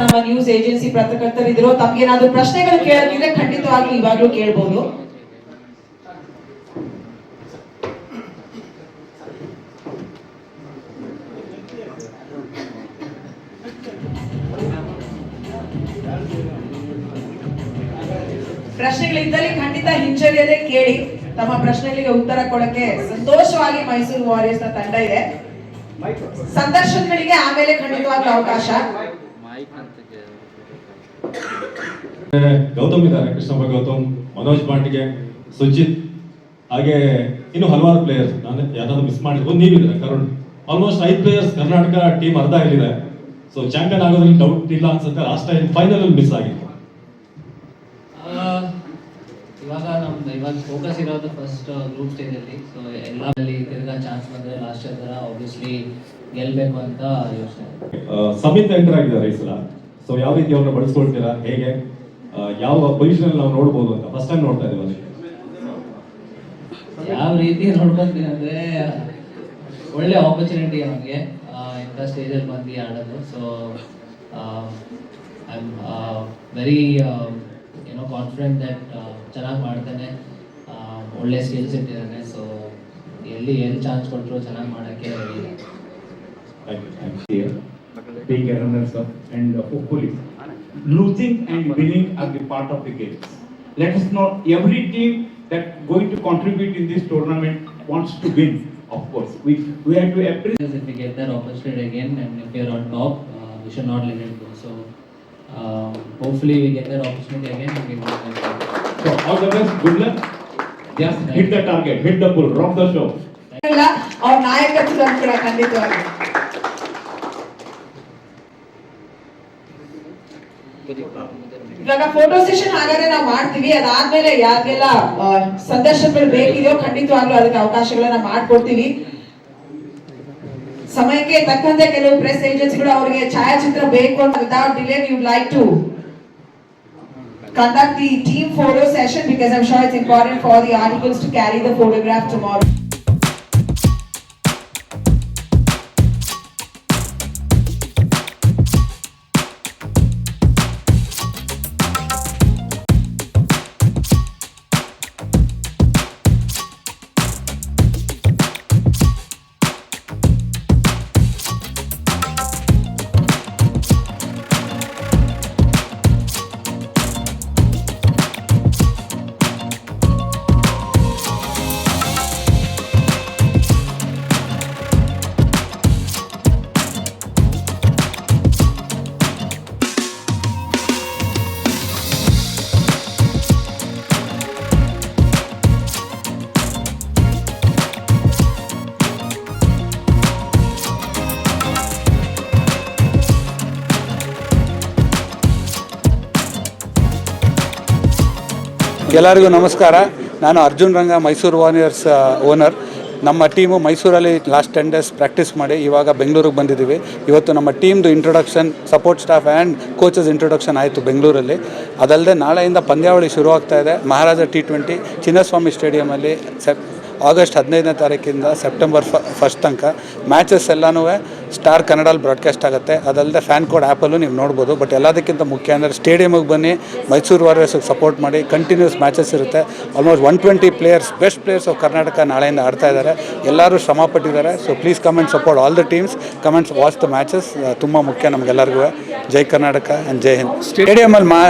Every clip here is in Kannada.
ನಮ್ಮ ನ್ಯೂಸ್ ಏಜೆನ್ಸಿ ಪತ್ರಕರ್ತರಿದ್ರು ತಮ್ಗೇನಾದ್ರೂ ಪ್ರಶ್ನೆಗಳು ಕೇಳೋದಿದ್ರೆ ಖಂಡಿತವಾಗಿ ಇವಾಗ್ಲೂ ಕೇಳ್ಬೋದು. ಪ್ರಶ್ನೆಗಳಿದ್ದಲ್ಲಿ ಖಂಡಿತ ಹಿಂಜರಿಯದೆ ಕೇಳಿ, ತಮ್ಮ ಪ್ರಶ್ನೆಗಳಿಗೆ ಉತ್ತರ ಕೊಡಕ್ಕೆ ಸಂತೋಷವಾಗಿ ಮೈಸೂರು ವಾರಿಯರ್ಸ್ನ ತಂಡ ಇದೆ. ಸಂದರ್ಶನಗಳಿಗೆ ಆಮೇಲೆ ಖಂಡಿತವಾಗ್ಲೂ ಅವಕಾಶ. ಗೌತಮ್ ಇದ್ದಾರೆ ಕೃಷ್ಣಪ್ಪ ಗೌತಮ್ ಮನೋಜ್ ಪಾಂಡಿಗೆ ಸುಜಿತ್ ಹಾಗೆ ಇನ್ನು ಹಲವಾರು ಪ್ಲೇಯರ್ಸ್ ನಾನು ಯಾವ್ದಾದ್ರು ಮಿಸ್ ಮಾಡಿದ್ರು ನೀವಿದ್ರೆ ಕರುಣ್. ಆಲ್ಮೋಸ್ಟ್ ಐದು ಪ್ಲೇಯರ್ಸ್ ಕರ್ನಾಟಕ ಟೀಮ್ ಅರ್ಧ ಇಲ್ಲಿದೆ. ಸೊ ಚಾಂಪಿಯನ್ ಆಗೋದ್ರಲ್ಲಿ ಡೌಟ್ ಇಲ್ಲ ಅನ್ಸುತ್ತೆ ಲಾಸ್ಟ್ ಟೈಮ್ ಫೈನಲ್ ಅಲ್ಲಿ ಮಿಸ್ ಆಗಿತ್ತು. ಇವಾಗ ನಮ್ದು ಇವಾಗ ಫೋಕಸ್ ಇರೋದು ಫಸ್ಟ್ ಗ್ರೂಪ್ ಸ್ಟೇಜಲ್ಲಿ ಸೊ ಎಲ್ಲ ತಿರ್ಗಾ ಚಾನ್ಸ್ ಬಂದರೆ ಲಾಸ್ಟ್ ಇಯರ್ ತರ ಆಬ್ವಿಯಸ್ಲಿ ಗೆಲ್ಲಬೇಕು ಅಂತ ಯೋಚನೆ ಸಮಿತ್ ಎಂಟರ್ ಆಗಿದ್ದಾರೆ ಈ ಸಲ? ಸೊ ಯಾವ ರೀತಿ ಅವ್ರನ್ನ ಬಳಸ್ಕೊಳ್ತೀರಾ? ಹೇಗೆ? ಯಾವ ಪೊಸಿಷನ್ ನಾವು ನೋಡ್ಬೋದು ಅಂತ? ಫಸ್ಟ್ ಟೈಮ್ ನೋಡ್ತಾ ಇದೀವಿ ಯಾವ ರೀತಿ ನೋಡ್ಕೊಂತೀನಿ ಅಂದ್ರೆ ಒಳ್ಳೆ ಆಪರ್ಚುನಿಟಿ ನಮಗೆ. ಇಂಥ ಸ್ಟೇಜಲ್ಲಿ ಬಂದು ಆಡೋದು. ಸೊ ಐ ವೆರಿ ಏನೋ ಕಾನ್ಫಿಡೆಂಟ್ ದಟ್ ಚೆನ್ನಾಗಿ ಮಾಡ್ತಾನೆ. ಒಳ್ಳೆ ಸ್ಕಿಲ್ಸ್ ಇಟ್ಟಿದ್ದಾನೆ. ಸೊ ಎಲ್ಲಿ ಎಲ್ಲಿ ಚಾನ್ಸ್ ಕೊಟ್ಟರು ಚೆನ್ನಾಗಿ ಮಾಡೋಕ್ಕೆ ready ಇದೆ. Thank you, thank you. here, being a runners up and hopefully losing and winning are the part of the game. Let us not, every team that going to contribute in this tournament wants to win, of course. We, we have to appreciate Because if we get that opportunity again and if we are on top, uh, we should not let it go. So um, hopefully we get that opportunity again and we will win. So all the best, good luck. Just hit the target, hit the bull, rock the show. ಇಲ್ಲ ಅವ್ರ ನಾಯಕತ್ವ ಕೂಡ ಖಂಡಿತವಾಗಿ ಇವಾಗ ಫೋಟೋ ಸೆಷನ್ ಹಾಗಾದ್ರೆ ನಾವು ಮಾಡ್ತೀವಿ ಅದಾದ್ಮೇಲೆ ಯಾರಿಗೆಲ್ಲ ಸಂದರ್ಶನಗಳು ಬೇಕಿದೆಯೋ ಖಂಡಿತವಾಗ್ಲೂ ಅದಕ್ಕೆ ಅವಕಾಶಗಳನ್ನ ಮಾಡ್ಕೊಡ್ತೀವಿ ಸಮಯಕ್ಕೆ ತಕ್ಕಂತೆ ಕೆಲವು ಪ್ರೆಸ್ ಏಜೆನ್ಸಿಗಳು ಅವರಿಗೆ ಛಾಯಾಚಿತ್ರ ಬೇಕು ಅಂತ without delay you like to conduct the team photo session because I'm sure it's important for the articles to carry the photograph tomorrow. ಎಲ್ಲರಿಗೂ ನಮಸ್ಕಾರ. ನಾನು ಅರ್ಜುನ್ ರಂಗ, ಮೈಸೂರು ವಾರಿಯರ್ಸ್ ಓನರ್ ನಮ್ಮ ಟೀಮು ಮೈಸೂರಲ್ಲಿ ಲಾಸ್ಟ್ ಟೆನ್ ಡೇಸ್ ಪ್ರಾಕ್ಟೀಸ್ ಮಾಡಿ ಇವಾಗ ಬೆಂಗಳೂರಿಗೆ ಬಂದಿದ್ದೀವಿ. ಇವತ್ತು ನಮ್ಮ ಟೀಮ್ದು introduction support staff and coaches introduction ಆಯಿತು ಬೆಂಗಳೂರಲ್ಲಿ. ಅದಲ್ಲದೆ ನಾಳೆಯಿಂದ ಪಂದ್ಯಾವಳಿ ಶುರುವಾಗ್ತಾ ಇದೆ. ಮಹಾರಾಜ ಟಿ ಟ್ವೆಂಟಿ ಚಿನ್ನಸ್ವಾಮಿ ಸ್ಟೇಡಿಯಮಲ್ಲಿ ಸೆಪ್ ಆಗಸ್ಟ್ ಹದಿನೈದನೇ ತಾರೀಕಿಂದ ಸೆಪ್ಟೆಂಬರ್ ಫ ಫಸ್ಟ್ ತನಕ ಮ್ಯಾಚಸ್ ಎಲ್ಲನೂ ಸ್ಟಾರ್ ಕನ್ನಡಲ್ಲಿ ಬ್ರಾಡ್ಕಾಸ್ಟ್ ಆಗುತ್ತೆ. ಅದಲ್ಲದೆ ಫ್ಯಾನ್ ಕೋಡ್ ಆ್ಯಪಲ್ಲೂ ನೀವು ನೋಡ್ಬೋದು. ಬಟ್ ಎಲ್ಲದಕ್ಕಿಂತ ಮುಖ್ಯ ಅಂದರೆ ಸ್ಟೇಡಿಯಮಿಗೆ ಬನ್ನಿ ಮೈಸೂರು ವಾರಿಯರ್ಸಿಗೆ ಸಪೋರ್ಟ್ ಮಾಡಿ ಕಂಟಿನ್ಯೂಸ್ ಮ್ಯಾಚಸ್ ಇರುತ್ತೆ. Almost one twenty players best players of Karnataka ನಾಳೆಯಿಂದ ಆಡ್ತಾ ಇದ್ದಾರೆ. ಎಲ್ಲರೂ ಶ್ರಮ ಪಟ್ಟಿದ್ದಾರೆ. So please comment support all the teams comments watch the matches ತುಂಬ ಮುಖ್ಯ ನಮಗೆಲ್ಲರಿಗೂ. ಜೈ ಕರ್ನಾಟಕ ಆ್ಯಂಡ್ ಜೈ ಹಿಂದ್. ಸ್ಟೇಡಿಯಮಲ್ಲಿ ಮಾ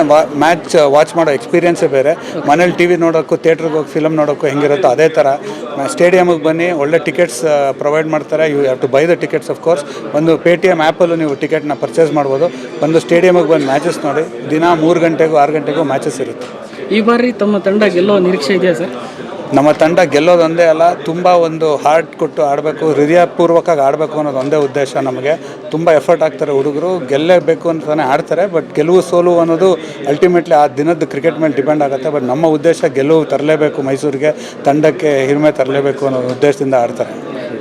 ಮ್ಯಾಚ್ ವಾಚ್ ಮಾಡೋ ಎಕ್ಸ್ಪೀರಿಯನ್ಸೇ ಬೇರೆ. ಮನೇಲಿ ಟಿ ವಿ ನೋಡೋಕ್ಕೂ ಥಿಯೇಟ್ರಿಗೆ ಹೋಗಿ ಫಿಲಮ್ ನೋಡೋಕ್ಕೂ ಹೆಂಗಿರುತ್ತೋ ಅದೇ ಥರ. ಸ್ಟೇಡಿಯಮಿಗೆ ಬನ್ನಿ ಒಳ್ಳೆ ಟಿಕೆಟ್ಸ್ ಪ್ರೊವೈಡ್ ಮಾಡ್ತಾರೆ. You have to buy the tickets of course ಒಂದು ಪೇ ಟಿ ಎಂ ಆ್ಯಪಲ್ಲೂ ನೀವು ಟಿಕೆಟ್ನ ಪರ್ಚೇಸ್ ಮಾಡ್ಬೋದು. ಒಂದು ಸ್ಟೇಡಿಯಮಿಗೆ ಬಂದು ಮ್ಯಾಚಸ್ ನೋಡಿ. ದಿನ ಮೂರು ಗಂಟೆಗೂ ಆರು ಗಂಟೆಗೂ ಮ್ಯಾಚಸ್ ಇರುತ್ತೆ. ಈ ಬಾರಿ ತಮ್ಮ ತಂಡ ಗೆಲ್ಲೋ ನಿರೀಕ್ಷೆ ಇದೆಯಾ ಸರ್? ನಮ್ಮ ತಂಡ ಗೆಲ್ಲೋದೊಂದೇ ಅಲ್ಲ, ತುಂಬ ಒಂದು ಹಾರ್ಟ್ ಕೊಟ್ಟು ಆಡಬೇಕು, ಹೃದಯಪೂರ್ವಕವಾಗಿ ಆಡಬೇಕು ಅನ್ನೋದು ಒಂದೇ ಉದ್ದೇಶ ನಮಗೆ. ತುಂಬ ಎಫರ್ಟ್ ಆಗ್ತಾರೆ ಹುಡುಗರು ಗೆಲ್ಲೇಬೇಕು ಅಂತಲೇ ಆಡ್ತಾರೆ ಬಟ್ ಗೆಲುವು ಸೋಲು ಅನ್ನೋದು ಅಲ್ಟಿಮೇಟ್ಲಿ ಆ ದಿನದ ಕ್ರಿಕೆಟ್ ಮೇಲೆ ಡಿಪೆಂಡ್ ಆಗುತ್ತೆ. ಬಟ್ ನಮ್ಮ ಉದ್ದೇಶ ಗೆಲುವು ತರಲೇಬೇಕು ಮೈಸೂರಿಗೆ, ತಂಡಕ್ಕೆ ಹಿರಿಮೆ ತರಲೇಬೇಕು ಅನ್ನೋ ಉದ್ದೇಶದಿಂದ ಆಡ್ತಾರೆ.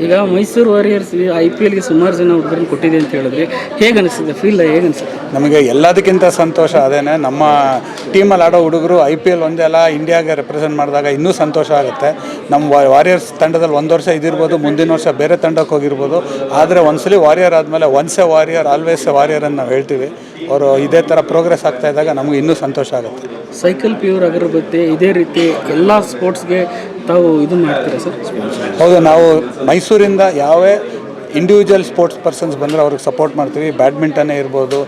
ಈಗ ಮೈಸೂರು ವಾರಿಯರ್ಸ್ ಐ ಪಿ ಎಲ್ಗೆ ಸುಮಾರು ಜನ ಹುಡುಗರನ್ನ ಕೊಟ್ಟಿದೆ ಅಂತ ಹೇಳಿದ್ರೆ ಹೇಗೆ ಅನಿಸ್ತದೆ ಫೀಲ್ ಹೇಗೆ ಅನಿಸುತ್ತೆ? ನಮಗೆ ಎಲ್ಲದಕ್ಕಿಂತ ಸಂತೋಷ ಅದೇನೆ. ನಮ್ಮ ಟೀಮಲ್ಲಿ ಆಡೋ ಹುಡುಗರು ಐ ಪಿ ಎಲ್ ಒಂದೇ ಅಲ್ಲ ಇಂಡಿಯಾಗೆ ರೆಪ್ರೆಸೆಂಟ್ ಮಾಡಿದಾಗ ಇನ್ನೂ ಸಂತೋಷ ಆಗುತ್ತೆ. ನಮ್ಮ ವಾರಿಯರ್ಸ್ ತಂಡದಲ್ಲಿ ಒಂದು ವರ್ಷ ಇದಿರ್ಬೋದು, ಮುಂದಿನ ವರ್ಷ ಬೇರೆ ತಂಡಕ್ಕೆ ಹೋಗಿರ್ಬೋದು. ಆದರೆ ಒಂದ್ಸಲಿ ವಾರಿಯರ್ ಆದಮೇಲೆ ಒನ್ಸ್ ವಾರಿಯರ್ ಆಲ್ವೇಸ್ ವಾರಿಯರ್ ಅಂತ ನಾವು ಹೇಳ್ತೀವಿ. ಅವರು ಇದೇ ಥರ ಪ್ರೋಗ್ರೆಸ್ ಆಗ್ತಾ ಇದ್ದಾಗ ನಮಗೆ ಇನ್ನೂ ಸಂತೋಷ ಆಗುತ್ತೆ. ಸೈಕಲ್ ಪ್ಯೂರ್ ಅಗರಬತ್ತಿ ಇದೇ ರೀತಿ ಎಲ್ಲ ಸ್ಪೋರ್ಟ್ಸ್ಗೆ ತಾವು ಇದು ಮಾಡ್ತೀರಾ ಸರ್? ಹೌದು, ನಾವು ಮೈಸೂರಿಂದ ಯಾವೇ ಇಂಡಿವಿಜುವಲ್ ಸ್ಪೋರ್ಟ್ಸ್ ಪರ್ಸನ್ಸ್ ಬಂದರೆ ಅವ್ರಿಗೆ ಸಪೋರ್ಟ್ ಮಾಡ್ತೀವಿ. ಬ್ಯಾಡ್ಮಿಂಟನ್ನೇ ಇರ್ಬೋದು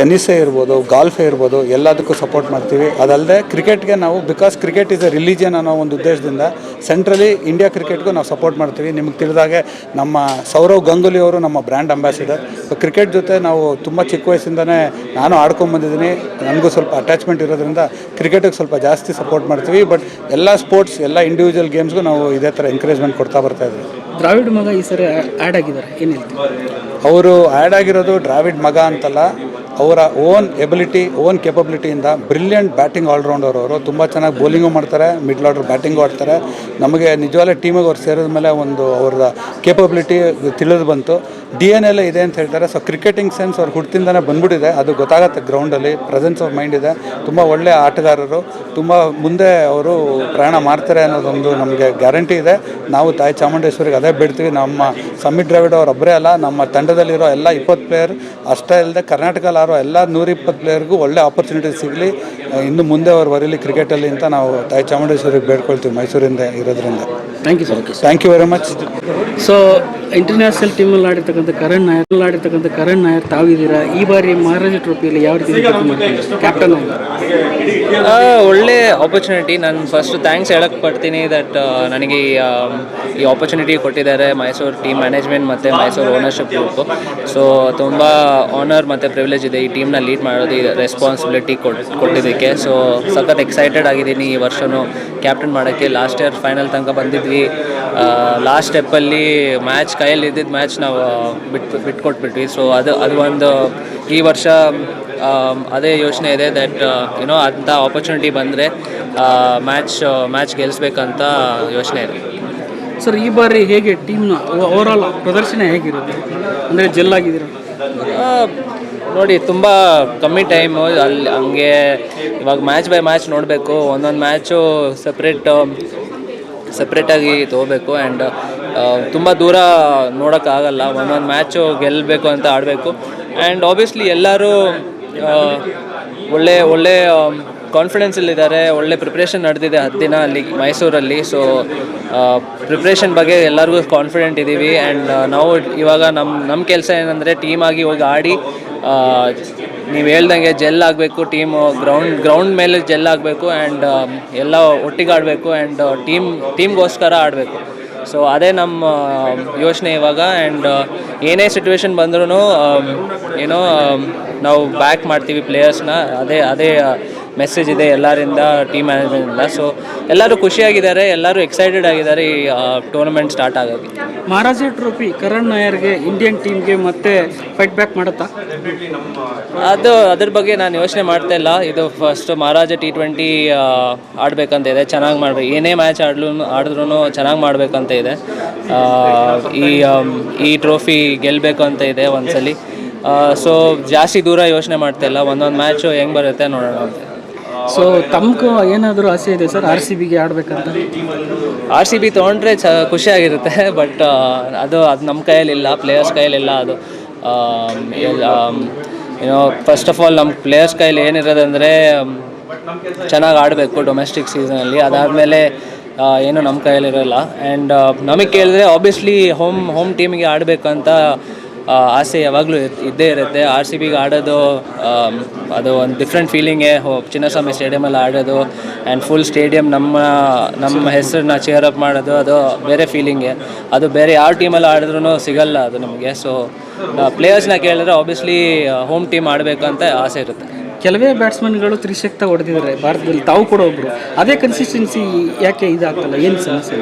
ಟೆನ್ನಿಸೇ ಇರ್ಬೋದು ಗಾಲ್ಫೇ ಇರ್ಬೋದು ಎಲ್ಲದಕ್ಕೂ ಸಪೋರ್ಟ್ ಮಾಡ್ತೀವಿ. ಅದಲ್ಲದೆ ಕ್ರಿಕೆಟ್ಗೆ ನಾವು because cricket is a religion ಅನ್ನೋ ಒಂದು ಉದ್ದೇಶದಿಂದ ಸೆಂಟ್ರಲಿ ಇಂಡಿಯಾ ಕ್ರಿಕೆಟ್ಗೂ ನಾವು ಸಪೋರ್ಟ್ ಮಾಡ್ತೀವಿ. ನಿಮಗೆ ತಿಳಿದಾಗೆ ನಮ್ಮ ಸೌರವ್ ಗಂಗೂಲಿ ಅವರು ನಮ್ಮ ಬ್ರ್ಯಾಂಡ್ ಅಂಬಾಸಿಡರ್ ಸೊ ಕ್ರಿಕೆಟ್ ಜೊತೆ ನಾವು ತುಂಬ ಚಿಕ್ಕ ವಯಸ್ಸಿಂದನೇ ನಾನು ಆಡ್ಕೊಂಬಂದಿದ್ದೀನಿ ನನಗೂ ಸ್ವಲ್ಪ ಅಟ್ಯಾಚ್ಮೆಂಟ್ ಇರೋದ್ರಿಂದ ಕ್ರಿಕೆಟಿಗೆ ಸ್ವಲ್ಪ ಜಾಸ್ತಿ ಸಪೋರ್ಟ್ ಮಾಡ್ತೀವಿ. ಬಟ್ ಎಲ್ಲ ಸ್ಪೋರ್ಟ್ಸ್ ಎಲ್ಲ ಇಂಡಿವಿಜುವಲ್ ಗೇಮ್ಸ್ಗೂ ನಾವು ಇದೇ ಥರ ಎಂಕರೇಜ್ಮೆಂಟ್ ಕೊಡ್ತಾ ಬರ್ತಾ ಇದ್ದೀವಿ. ದ್ರಾವಿಡ್ ಮಗ ಈ ಸರಿ ಆ್ಯಡ್ ಆಗಿದ್ದಾರೆ. ಏನಿಲ್ಲ ಹೇಳ್ತೀವಿ ಅವರು ಆ್ಯಡ್ ಆಗಿರೋದು ಡ್ರಾವಿಡ್ ಮಗ ಅಂತಲ್ಲ. ಅವರ ಓನ್ ಎಬಿಲಿಟಿ ಓನ್ ಕೆಪಬಿಲಿಟಿಯಿಂದ ಬ್ರಿಲಿಯಂಟ್ ಬ್ಯಾಟಿಂಗ್ ಆಲ್ರೌಂಡರ್ ಅವರು ತುಂಬ ಚೆನ್ನಾಗಿ ಬೌಲಿಂಗು ಮಾಡ್ತಾರೆ ಮಿಡ್ಲ್ ಆರ್ಡರ್ ಬ್ಯಾಟಿಂಗು ಆಡ್ತಾರೆ. ನಮಗೆ ನಿಜವಾಗ್ಲೂ ಟೀಮಿಗೆ ಅವ್ರು ಸೇರಿದ ಮೇಲೆ ಒಂದು ಅವ್ರದ ಕೇಪಬಿಲಿಟಿ ತಿಳಿದು ಬಂತು. ಡಿ ಎನ್ ಎಲ್ಲ ಇದೆ ಅಂತ ಹೇಳ್ತಾರೆ. ಸೊ ಕ್ರಿಕೆಟಿಂಗ್ ಸೆನ್ಸ್ ಅವ್ರ ಹುಟ್ಟಿಂದನೇ ಬಂದ್ಬಿಟ್ಟಿದೆ. ಅದು ಗೊತ್ತಾಗುತ್ತೆ ಗ್ರೌಂಡಲ್ಲಿ ಪ್ರೆಸೆನ್ಸ್ ಆಫ್ ಮೈಂಡ್ ಇದೆ. ತುಂಬ ಒಳ್ಳೆಯ ಆಟಗಾರರು. ತುಂಬ ಮುಂದೆ ಅವರು ಪ್ರಯಾಣ ಮಾಡ್ತಾರೆ ಅನ್ನೋದೊಂದು ನಮಗೆ ಗ್ಯಾರಂಟಿ ಇದೆ. ನಾವು ತಾಯಿ ಚಾಮುಂಡೇಶ್ವರಿಗೆ ಅದೇ ಬಿಡ್ತೀವಿ. ನಮ್ಮ ಸಮ್ಮಿಟ್ ದ್ರಾವಿಡ್ ಅವರೊಬ್ಬರೇ ಅಲ್ಲ. ನಮ್ಮ ತಂಡದಲ್ಲಿರೋ ಎಲ್ಲ ಇಪ್ಪತ್ತು ಪ್ಲೇಯರ್ ಅಷ್ಟೇ ಇಲ್ಲದೆ ಕರ್ನಾಟಕ ಆರೋ ಎಲ್ಲ ನೂರಿಪ್ಪತ್ತು ಪ್ಲೇಯರ್ಗೂ ಒಳ್ಳೆ ಆಪರ್ಚುನಿಟಿ ಸಿಗಲಿ. ಇನ್ನು ಮುಂದೆ ಅವ್ರು ಬರೀಲಿ ಕ್ರಿಕೆಟಲ್ಲಿ ಅಂತ ನಾವು ತಾಯಿ ಚಾಮುಂಡೇಶ್ವರಿಗೆ ಬೇಡ್ಕೊಳ್ತೀವಿ ಮೈಸೂರಿಂದ ಇರೋದ್ರಿಂದ. Thank you sir thank you very much so international ಟೀಮಲ್ಲಿ ಆಡಿರ್ತಕ್ಕಂಥ ಕರಣ್ ನಾಯರ್ ಆಡಿರ್ತಕ್ಕಂಥ ಕರಣ್ ನಾಯರ್ ತಾವಿದ್ದೀರಾ ಈ ಬಾರಿ ಮಹಾರಾಜ ಟ್ರೋಫಿಯಲ್ಲಿ ಯಾವ ರೀತಿ ಕ್ಯಾಪ್ಟನ್ ಒಳ್ಳೆ ಆಪರ್ಚುನಿಟಿ ನಾನು ಫಸ್ಟ್ ಥ್ಯಾಂಕ್ಸ್ ಹೇಳಕ್ ಪಡ್ತೀನಿ ದಟ್ ನನಗೆ ಈ ಆಪರ್ಚುನಿಟಿ ಕೊಟ್ಟಿದ್ದಾರೆ ಮೈಸೂರು ಟೀಮ್ ಮ್ಯಾನೇಜ್ಮೆಂಟ್ ಮತ್ತು ಮೈಸೂರು ಓನರ್ಶಿಪ್ ಗ್ರೂಪ್ ಸೊ ತುಂಬ ಆನರ್ ಮತ್ತು ಪ್ರಿವಿಲೇಜ್ ಇದೆ ಈ ಟೀಮ್ನ ಲೀಡ್ ಮಾಡೋದು ಈ ರೆಸ್ಪಾನ್ಸಿಬಿಲಿಟಿ ಕೊಟ್ ಕೊಟ್ಟಿದ್ದಕ್ಕೆ. ಸೊ ಸಖತ್ ಎಕ್ಸೈಟೆಡ್ ಆಗಿದ್ದೀನಿ ಈ ವರ್ಷವೂ ಕ್ಯಾಪ್ಟನ್ ಮಾಡೋಕ್ಕೆ ಲಾಸ್ಟ್ ಇಯರ್ ಫೈನಲ್ ತನಕ ಬಂದಿದ್ವಿ. ಲಾಸ್ಟ್ ಸ್ಟೆಪ್ಪಲ್ಲಿ ಮ್ಯಾಚ್ ಕೈಯಲ್ಲಿ ಇದ್ದಿದ್ದ ಮ್ಯಾಚ್ ನಾವು ಬಿಟ್ಟು ಬಿಟ್ಕೊಟ್ಬಿಟ್ವಿ. ಸೊ ಅದು ಅದು ಒಂದು ಈ ವರ್ಷ ಅದೇ ಯೋಚನೆ ಇದೆ ದಟ್ ಏನೋ ಅಂಥ ಆಪರ್ಚುನಿಟಿ ಬಂದರೆ ಮ್ಯಾಚ್ ಮ್ಯಾಚ್ ಗೆಲ್ಲಿಸ್ಬೇಕಂತ ಯೋಚನೆ ಇದೆ. ಸರ್ ಈ ಬಾರಿ ಹೇಗೆ ಟೀಮ್ನ ಓವರಾಲ್ ಪ್ರದರ್ಶನ ಹೇಗಿರುತ್ತೆ? ಅಂದರೆ ಜೆಲ್ ಆಗಿದ್ದೀರಾ? ಆ, ನೋಡಿ, ತುಂಬ ಕಮ್ಮಿ ಟೈಮು ಅಲ್ಲಿ ಹಂಗೆ ಇವಾಗ ಮ್ಯಾಚ್ ಬೈ ಮ್ಯಾಚ್ ನೋಡಬೇಕು, ಒಂದೊಂದು ಮ್ಯಾಚು ಸಪ್ರೇಟ್ ಸಪ್ರೇಟಾಗಿ ತೊಗೋಬೇಕು ಆ್ಯಂಡ್ ತುಂಬ ದೂರ ನೋಡೋಕ್ಕಾಗಲ್ಲ ಒಂದೊಂದು ಮ್ಯಾಚು ಗೆಲ್ಲಬೇಕು ಅಂತ ಆಡಬೇಕು. ಆ್ಯಂಡ್ ಆಬ್ವಿಯಸ್ಲಿ ಎಲ್ಲರೂ ಒಳ್ಳೆ ಒಳ್ಳೆ ಕಾನ್ಫಿಡೆನ್ಸಲ್ಲಿದ್ದಾರೆ ಒಳ್ಳೆ ಪ್ರಿಪ್ರೇಷನ್ ನಡೆದಿದೆ ಹತ್ತು ದಿನ ಅಲ್ಲಿ ಮೈಸೂರಲ್ಲಿ. ಸೊ ಪ್ರಿಪ್ರೇಷನ್ ಬಗ್ಗೆ ಎಲ್ಲರಿಗೂ ಕಾನ್ಫಿಡೆಂಟ್ ಇದ್ದೀವಿ ಆ್ಯಂಡ್ ನಾವು ಇವಾಗ ನಮ್ಮ ನಮ್ಮ ಕೆಲಸ ಏನಂದರೆ ಟೀಮ್ ಆಗಿ ಹೋಗಿ ಆಡಿ ನೀವು ಹೇಳ್ದಂಗೆ ಜೆಲ್ ಆಗಬೇಕು ಟೀಮು ಗ್ರೌಂಡ್ ಗ್ರೌಂಡ್ ಮೇಲೆ ಜೆಲ್ ಆಗಬೇಕು ಆ್ಯಂಡ್ ಎಲ್ಲ ಒಟ್ಟಿಗೆ ಆಡಬೇಕು ಆ್ಯಂಡ್ ಟೀಮ್ ಟೀಮ್ಗೋಸ್ಕರ ಆಡಬೇಕು. ಸೊ ಅದೇ ನಮ್ಮ ಯೋಚನೆ ಇವಾಗ ಆ್ಯಂಡ್ ಏನೇ ಸಿಚುವೇಶನ್ ಬಂದ್ರೂ ಏನೋ ನಾವು ಬ್ಯಾಕ್ ಮಾಡ್ತೀವಿ ಪ್ಲೇಯರ್ಸ್ನ ಅದೇ ಅದೇ ಮೆಸೇಜ್ ಇದೆ ಎಲ್ಲರಿಂದ ಟೀಮ್ ಮ್ಯಾನೇಜ್ಮೆಂಟಿಂದ ಸೊ ಎಲ್ಲರೂ ಖುಷಿಯಾಗಿದ್ದಾರೆ ಎಲ್ಲರೂ ಎಕ್ಸೈಟೆಡ್ ಆಗಿದ್ದಾರೆ ಈ ಟೂರ್ನಮೆಂಟ್ ಸ್ಟಾರ್ಟ್ ಆಗೋಕ್ಕೆ. ಮಹಾರಾಜ ಟ್ರೋಫಿ ಕರಣ್ ನಾಯರ್ಗೆ ಇಂಡಿಯನ್ ಟೀಮ್ಗೆ ಮತ್ತೆ ಫೈಟ್ ಬ್ಯಾಕ್ ಮಾಡುತ್ತಾ? ಅದು ಅದ್ರ ಬಗ್ಗೆ ನಾನು ಯೋಚನೆ ಮಾಡ್ತಾ ಇಲ್ಲ. ಇದು ಫಸ್ಟ್ ಮಹಾರಾಜ ಟಿ ಟ್ವೆಂಟಿ ಆಡಬೇಕಂತ ಇದೆ ಚೆನ್ನಾಗಿ ಮಾಡಬೇಕು. ಏನೇ ಮ್ಯಾಚ್ ಆಡ್ಲು ಆಡಿದ್ರೂ ಚೆನ್ನಾಗಿ ಮಾಡಬೇಕಂತ ಇದೆ ಆ, ಈ ಈ ಟ್ರೋಫಿ ಗೆಲ್ಲಬೇಕು ಅಂತ ಇದೆ ಒಂದ್ಸಲಿ ಸೊ ಜಾಸ್ತಿ ದೂರ ಯೋಚನೆ ಮಾಡ್ತಾ ಇಲ್ಲ. ಒಂದೊಂದು ಮ್ಯಾಚು ಹೆಂಗೆ ಬರುತ್ತೆ ನೋಡೋಣ ಅಂತ. ಸೊ ತಮಗೂ ಏನಾದರೂ ಆಸೆ ಇದೆ ಸರ್? ಆರ್ ಸಿ ಬಿಗೆ ಆಡಬೇಕಂತ? ಆರ್ ಸಿ ಬಿ ತೊಗೊಂಡ್ರೆ ಚ ಖುಷಿಯಾಗಿರುತ್ತೆ ಬಟ್ ಅದು ಅದು ನಮ್ಮ ಕೈಯಲ್ಲಿಲ್ಲ ಪ್ಲೇಯರ್ಸ್ ಕೈಯಲ್ಲಿಲ್ಲ, ಅದು ಏನೋ ಫಸ್ಟ್ ಆಫ್ ಆಲ್ ನಮ್ಮ ಪ್ಲೇಯರ್ಸ್ ಕೈಯಲ್ಲಿ ಏನಿರೋದಂದರೆ ಚೆನ್ನಾಗಿ ಆಡಬೇಕು ಡೊಮೆಸ್ಟಿಕ್ ಸೀಸನಲ್ಲಿ ಅದಾದಮೇಲೆ ಏನು ನಮ್ಮ ಕೈಯಲ್ಲಿರೋಲ್ಲ. ಆ್ಯಂಡ್ ನಮಗೆ ಕೇಳಿದ್ರೆ ಆಬ್ವಿಯಸ್ಲಿ ಹೋಮ್ ಹೋಮ್ ಟೀಮಿಗೆ ಆಡಬೇಕಂತ ಆಸೆ ಯಾವಾಗಲೂ ಇದ್ದೇ ಇರುತ್ತೆ. ಆರ್ ಸಿ ಬಿಗೆ ಆಡೋದು ಅದು ಒಂದು ಡಿಫ್ರೆಂಟ್ ಫೀಲಿಂಗೇ ಚಿನ್ನಸ್ವಾಮಿ ಸ್ಟೇಡಿಯಮಲ್ಲಿ ಆಡೋದು ಆ್ಯಂಡ್ ಫುಲ್ ಸ್ಟೇಡಿಯಂ ನಮ್ಮ ನಮ್ಮ ಹೆಸರನ್ನ ಚೇರ್ ಅಪ್ ಮಾಡೋದು, ಅದು ಬೇರೆ ಫೀಲಿಂಗೇ ಅದು ಬೇರೆ ಯಾವ ಟೀಮಲ್ಲಿ ಆಡಿದ್ರೂ ಸಿಗಲ್ಲ ಅದು ನಮಗೆ. ಸೊ ಪ್ಲೇಯರ್ಸ್ನ ಕೇಳಿದ್ರೆ ಆಬ್ವಿಯಸ್ಲಿ ಹೋಮ್ ಟೀಮ್ ಆಡಬೇಕು ಅಂತ ಆಸೆ ಇರುತ್ತೆ. ಕೆಲವೇ ಬ್ಯಾಟ್ಸ್ಮನ್ಗಳು ತ್ರಿಶಕ್ತ ಹೊಡೆದಿದ್ದಾರೆ ಭಾರತದಲ್ಲಿ. ತಾವು ಕೂಡ ಒಬ್ಬರು ಅದೇ ಕನ್ಸಿಸ್ಟೆನ್ಸಿ ಯಾಕೆ ಇದಾಗ್ತಲ್ಲ? ಏನು ಸಮಸ್ಯೆ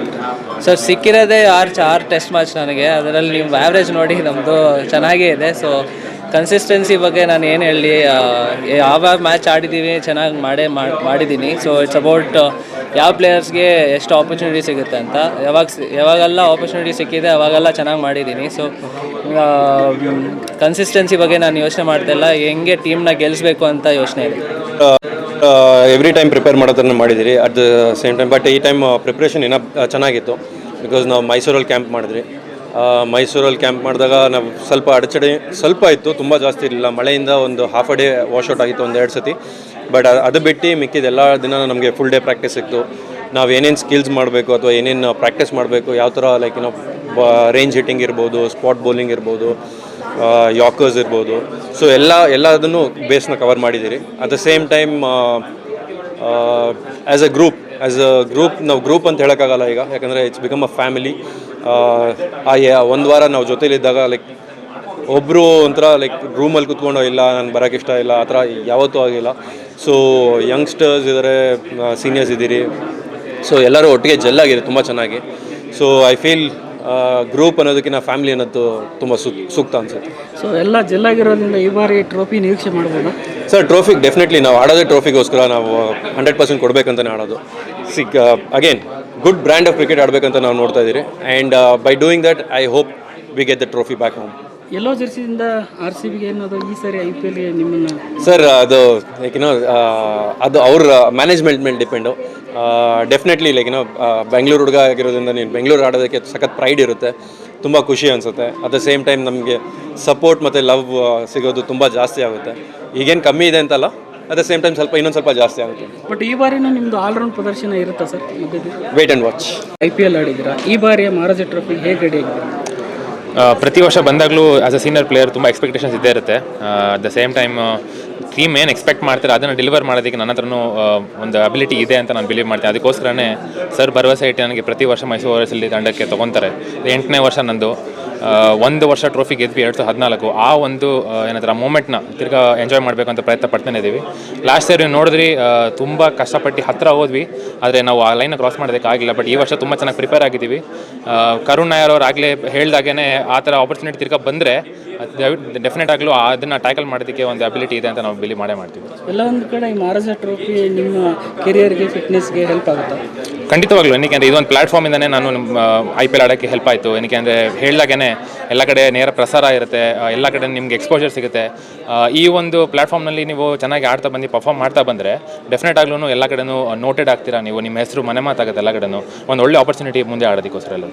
ಸರ್, ಸಿಕ್ಕಿರೋದೇ ಆರು ಆರು ಟೆಸ್ಟ್ ಮ್ಯಾಚ್ ನನಗೆ. ಅದರಲ್ಲಿ ನೀವು ಆ್ಯಾವ್ರೇಜ್ ನೋಡಿ ನಮ್ಮದು ಚೆನ್ನಾಗೇ ಇದೆ. ಸೊ ಕನ್ಸಿಸ್ಟೆನ್ಸಿ ಬಗ್ಗೆ ನಾನು ಏನು ಹೇಳಿ ಯಾವ ಮ್ಯಾಚ್ ಆಡಿದ್ದೀವಿ ಚೆನ್ನಾಗಿ ಮಾಡೇ ಮಾಡಿ ಮಾಡಿದ್ದೀನಿ ಸೊ ಇಟ್ಸ್ ಅಬೌಟ್ ಯಾವ ಪ್ಲೇಯರ್ಸ್ಗೆ ಎಷ್ಟು ಆಪರ್ಚುನಿಟಿ ಸಿಗುತ್ತೆ ಅಂತ. ಯಾವಾಗ ಯಾವಾಗೆಲ್ಲ ಆಪರ್ಚುನಿಟಿ ಸಿಕ್ಕಿದೆ, ಅವಾಗೆಲ್ಲ ಚೆನ್ನಾಗಿ ಮಾಡಿದ್ದೀನಿ ಸೊ ಕನ್ಸಿಸ್ಟೆನ್ಸಿ ಬಗ್ಗೆ ನಾನು ಯೋಚನೆ ಮಾಡ್ತಾ ಇಲ್ಲ. ಹೆಂಗೆ ಟೀಮ್ನ ಗೆಲ್ಲಿಸ್ಬೇಕು ಅಂತ ಯೋಚನೆ ಇದೆ. ಎವ್ರಿ ಟೈಮ್ ಪ್ರಿಪೇರ್ ಮಾಡೋದನ್ನು ಮಾಡಿದಿರಿ. At the same time but ಈ ಟೈಮ್ ಪ್ರಿಪ್ರೇಷನ್ ಇನ್ನೂ ಚೆನ್ನಾಗಿತ್ತು. ಬಿಕಾಸ್ ನಾವು ಮೈಸೂರಲ್ಲಿ ಕ್ಯಾಂಪ್ ಮಾಡಿದ್ರಿ ಮೈಸೂರಲ್ಲಿ ಕ್ಯಾಂಪ್ ಮಾಡಿದಾಗ ನಾವು ಸ್ವಲ್ಪ ಅಡಚಣೆ, ಸ್ವಲ್ಪ ಇತ್ತು, ತುಂಬ ಜಾಸ್ತಿ ಇರಲಿಲ್ಲ. ಮಳೆಯಿಂದ ಒಂದು ಹಾಫ್ ಅ ಡೇ ವಾಶೌಟ್ ಆಗಿತ್ತು ಒಂದು ಎರಡು ಸತಿ ಬಟ್ ಅದು ಬಿಟ್ಟು ಮಿಕ್ಕಿದ ಎಲ್ಲ ದಿನ ನಮಗೆ ಫುಲ್ ಡೇ ಪ್ರಾಕ್ಟೀಸ್ ಸಿಕ್ತು. ನಾವು ಏನೇನು ಸ್ಕಿಲ್ಸ್ ಮಾಡಬೇಕು ಅಥವಾ ಏನೇನು ಪ್ರಾಕ್ಟೀಸ್ ಮಾಡಬೇಕು ಯಾವ ಥರ ಲೈಕ್ ಏನೋ ರೇಂಜ್ ಹಿಟ್ಟಿಂಗ್ ಇರ್ಬೋದು ಸ್ಪಾಟ್ ಬೌಲಿಂಗ್ ಇರ್ಬೋದು ಯಾಕರ್ಸ್ ಇರ್ಬೋದು. ಸೊ ಎಲ್ಲ, ಎಲ್ಲದನ್ನು ಬೇಸ್ನ ಕವರ್ ಮಾಡಿದ್ದೀರಿ. At the same time as a group as a group ನಾವು ಗ್ರೂಪ್ ಅಂತ ಹೇಳೋಕ್ಕಾಗಲ್ಲ ಈಗ. ಯಾಕಂದರೆ ಇಟ್ಸ್ ಬಿಕಮ್ ಅ ಫ್ಯಾಮಿಲಿ ಆ ಒಂದು ವಾರ ನಾವು ಜೊತೇಲಿದ್ದಾಗ ಲೈಕ್ ಒಬ್ಬರು ಒಂಥರ ಲೈಕ್ ರೂಮಲ್ಲಿ ಕುತ್ಕೊಂಡು ಇಲ್ಲ ನಾನು ಬರೋಕ್ಕೆ ಇಷ್ಟ ಇಲ್ಲ, ಆ ಥರ ಯಾವತ್ತೂ ಆಗಿಲ್ಲ. ಸೊ ಯಂಗ್ಸ್ಟರ್ಸ್ ಇದ್ದಾರೆ ಸೀನಿಯರ್ಸ್ ಇದ್ದೀರಿ. ಸೊ ಎಲ್ಲರೂ ಒಟ್ಟಿಗೆ ಜೆಲ್ ಆಗಿದೆ ತುಂಬ ಚೆನ್ನಾಗಿ. ಸೊ ಐ ಫೀಲ್ ಗ್ರೂಪ್ ಅನ್ನೋದಕ್ಕಿಂತ ಫ್ಯಾಮಿಲಿ ಅನ್ನೋದು ತುಂಬ ಸೂಕ್ತ ಅನಿಸುತ್ತೆ. ಸೊ ಎಲ್ಲ ಜೆಲ್ಲಾಗಿರೋದ್ರಿಂದ ಈ ಬಾರಿ ಟ್ರೋಫಿ ನಿರೀಕ್ಷೆ ಮಾಡ್ಬೋದು? ಸರ್ ಟ್ರೋಫಿ ಡೆಫಿನೆಟ್ಲಿ ನಾವು ಆಡೋದೇ ಟ್ರೋಫಿಗೋಸ್ಕರ ನಾವು ಹಂಡ್ರೆಡ್ ಪರ್ಸೆಂಟ್ ಕೊಡಬೇಕಂತಲೇ ಆಡೋದು. ಸಿಗ್ again good brand of cricket ಆಡಬೇಕಂತ ನಾವು ನೋಡ್ತಾ ಇದ್ದೀರಿ. And by doing that I hope we get the trophy back home ಎಲ್ಲೋ ಜರ್ಸಿಯಿಂದ ಆರ್ ಸಿ ಬಿಗೆ ಅನ್ನೋದು ಈ ಸರಿ ಐ ಪಿ ಎಲ್ಗೆ ನಿಮ್ಮನ್ನು ಸರ್ ಅದು ಲೈಕ್ ಏನೋ ಅದು ಅವ್ರ ಮ್ಯಾನೇಜ್ಮೆಂಟ್ ಮೇಲೆ ಡಿಪೆಂಡು ಡೆಫಿನೆಟ್ಲಿ ಲೈಕ್ ಏನೋ ಬೆಂಗಳೂರು ಹುಡುಗ ಆಗಿರೋದ್ರಿಂದ ನೀನು ಬೆಂಗಳೂರು ಆಡೋದಕ್ಕೆ ಸಖತ್ ಪ್ರೈಡ್ ಇರುತ್ತೆ. ತುಂಬ ಖುಷಿ ಅನಿಸುತ್ತೆ. ಅಟ್ ದ ಸೇಮ್ ಟೈಮ್ ನಮಗೆ ಸಪೋರ್ಟ್ ಮತ್ತು ಲವ್ ಸಿಗೋದು ತುಂಬ ಜಾಸ್ತಿ ಆಗುತ್ತೆ. ಈಗೇನು ಕಮ್ಮಿ ಇದೆ ಅಂತಲ್ಲ ಅಟ್ ದ ಸೇಮ್ ಟೈಮ್ ಸ್ವಲ್ಪ ಇನ್ನೊಂದು ಸ್ವಲ್ಪ ಜಾಸ್ತಿ ಆಗುತ್ತೆ. ಬಟ್ ಈ ಬಾರಿನೂ ನಿಮ್ಮದು ಆಲ್ರೌಂಡ್ ಪ್ರದರ್ಶನ ಇರುತ್ತಾ sir wait and watch I P L ಆಡಿದ್ದೀರಾ? ಈ ಬಾರಿಯ ಮಹಾರಾಜ ಟ್ರೋಫಿ ಹೇಗೆ ರೆಡಿ ಆಗಿದ್ದೀರಾ ಆ, ಪ್ರತಿ ವರ್ಷ ಬಂದಾಗಲೂ ಆಸ್ ಅ ಸೀನಿಯರ್ ಪ್ಲೇಯರ್ ತುಂಬ ಎಕ್ಸ್ಪೆಕ್ಟೇಷನ್ಸ್ ಇದ್ದೇ ಇರುತ್ತೆ. At the same time team ಏನು ಎಕ್ಸ್ಪೆಕ್ಟ್ ಮಾಡ್ತಾರೆ, ಅದನ್ನು ಡೆಲಿವರ್ ಮಾಡೋದಕ್ಕೆ ನನ್ನ ಹತ್ರನೂ ಒಂದು ಅಬಿಲಿಟಿ ಇದೆ ಅಂತ ನಾನು ಬಿಲೀವ್ ಮಾಡ್ತೀನಿ. ಅದಕ್ಕೋಸ್ಕರನೇ ಸರ್ ಭರವಸೆ ಇಟ್ಟು ನನಗೆ ಪ್ರತಿ ವರ್ಷ ಮೈಸೂರು ಓವರ್ಸಲ್ಲಿ ತಂಡಕ್ಕೆ ತೊಗೊತಾರೆ. ಎಂಟನೇ ವರ್ಷ ನಂದು. ಒಂದು ವರ್ಷ ಟ್ರೋಫಿ ಗೆದ್ವಿ ಎರಡು ಸಾವಿರದ ಹದಿನಾಲ್ಕು. ಆ ಒಂದು ಏನಂತಾರೆ ಆ ಮೂಮೆಂಟ್ನ ತಿರ್ಗಾ ಎಂಜಾಯ್ ಮಾಡಬೇಕು ಅಂತ ಪ್ರಯತ್ನ ಪಡ್ತಾನೆ ಇದ್ದೀವಿ ಲಾಸ್ಟ್ ಇಯರ್ ನೋಡಿದ್ರಿ ತುಂಬ ಕಷ್ಟಪಟ್ಟು ಹತ್ತಿರ ಹೋದ್ವಿ. ಆದರೆ ನಾವು ಆ ಲೈನ್ ಕ್ರಾಸ್ ಮಾಡೋದಕ್ಕಾಗಿಲ್ಲ ಬಟ್ ಈ ವರ್ಷ ತುಂಬ ಚೆನ್ನಾಗಿ ಪ್ರಿಪೇರ್ ಆಗಿದ್ದೀವಿ. ಕರುಣ್ ನಾಯರ್ ಅವ್ರು ಆಗಲೇ ಹೇಳ್ದಾಗೇ ಆ ಥರ ಆಪರ್ಚುನಿಟಿ ತಿರ್ಗಾ ಬಂದರೆ ಡೆಫಿನೆಟ್ ಆಗಲೂ ಅದನ್ನು ಟ್ಯಾಕಲ್ ಮಾಡೋದಕ್ಕೆ ಒಂದು ಅಬಿಲಿಟಿ ಇದೆ ಅಂತ ನಾವು ಬಿಲಿ ಮಾಡೇ ಮಾಡ್ತೀವಿ. ಎಲ್ಲ ಒಂದು ಕಡೆ ಈ ಮಹಾರಾಜ ಟ್ರೋಫಿ ನಿಮ್ಮ ಕೆರಿಯರ್ಗೆ ಫಿಟ್ನೆಸ್ಗೆ ಹೆಲ್ಪ್ ಆಗುತ್ತಾ? ಖಂಡಿತವಾಗ್ಲೂ ಏನಕ್ಕೆ ಅಂದರೆ ಇದೊಂದು ಪ್ಲಾಟ್ಫಾರ್ಮಿಂದನೇ ನಾನು ಐ ಪಿ ಎಲ್ ಆಡೋಕ್ಕೆ ಹೆಲ್ಪ್ ಆಯಿತು. ಏನಕ್ಕೆ ಅಂದರೆ ಹೇಳ್ದಾಗೇ ಎಲ್ಲ ಕಡೆ ನೇರ ಪ್ರಸಾರ ಇರುತ್ತೆ ಎಲ್ಲ ಕಡೆ ನಿಮ್ಗೆ ಎಕ್ಸ್ಪೋಜರ್ ಸಿಗುತ್ತೆ. ಈ ಒಂದು ಪ್ಲಾಟ್ಫಾರ್ಮ್ನಲ್ಲಿ ನೀವು ಚೆನ್ನಾಗಿ ಆಡ್ತಾ ಬಂದು ಪರ್ಫಾರ್ಮ್ ಮಾಡ್ತಾ ಬಂದರೆ ಡೆಫಿನೆಟ್ ಆಗ್ಲೂ ಎಲ್ಲ ಕಡೆನೂ ನೋಟೆಡ್ ಆಗ್ತೀರಾ ನೀವು? ನಿಮ್ಮ ಹೆಸರು, ಮನೆ ಮಾತಾಗುತ್ತೆ ಎಲ್ಲ ಕಡೆನೂ. ಒಂದು ಒಳ್ಳೆ ಆಪರ್ಚುನಿಟಿ ಮುಂದೆ ಆಡೋದಕ್ಕೋಸ್ಕರ ಎಲ್ಲ